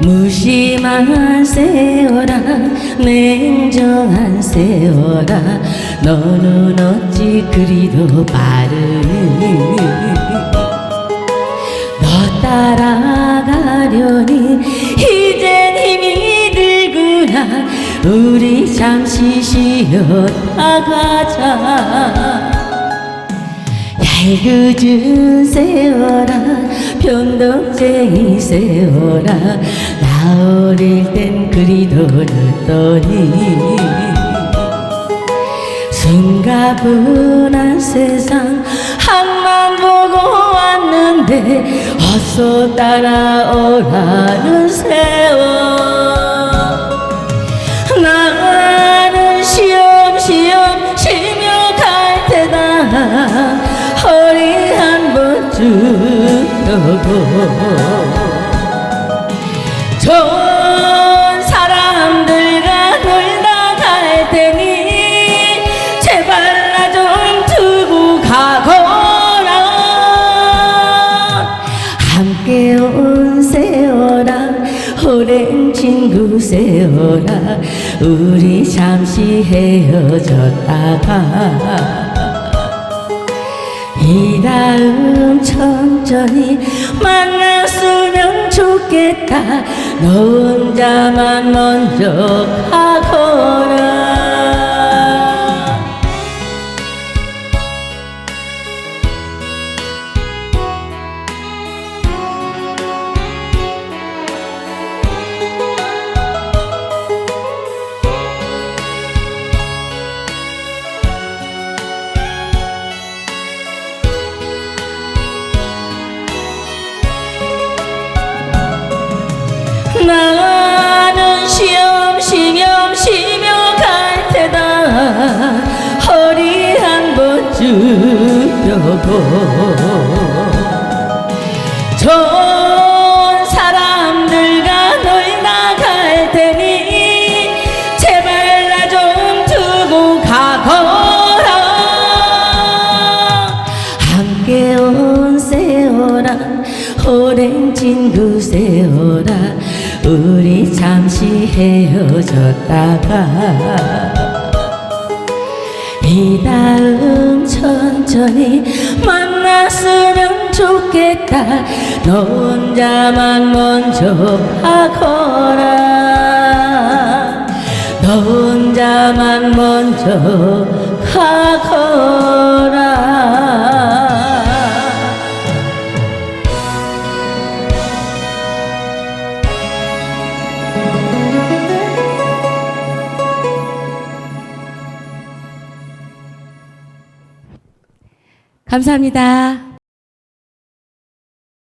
무심한 세월아 냉정한 세월아 너는 어찌 그리도 빠르니? 너 따라가려니? 이젠 힘이 들구나. 우리 잠시 쉬었다 가자 얄궂은 세월아 변덕쟁이 세월아 나 어릴 땐 그리도 늦더니 숨가분한 세상 한만 보고 왔는데 어서 따라오라는 세월 쭉 펴고 좋은 사람들과 놀다 갈 테니 제발 나 좀 두고 가거라. 함께 온 세월아 오랜 친구 세월아 우리 잠시 헤어졌다가 이 다음 천천히 만났으면 좋겠다. 너 혼자만 먼저 가거라 나는 시험 시험 쉬며 갈 테다. 허리 한 번 쭉 펴고. 좋은 사람들과 놀다 갈 테니 제발 나 좀 두고 가거라. 함께 온 세월아 오랜 친구 세월아 우리 잠시 헤어졌다가 이 다음 천천히 만났으면 좋겠다. 너 혼자만 먼저 가거라. 너 혼자만 먼저 가거라 감사합니다.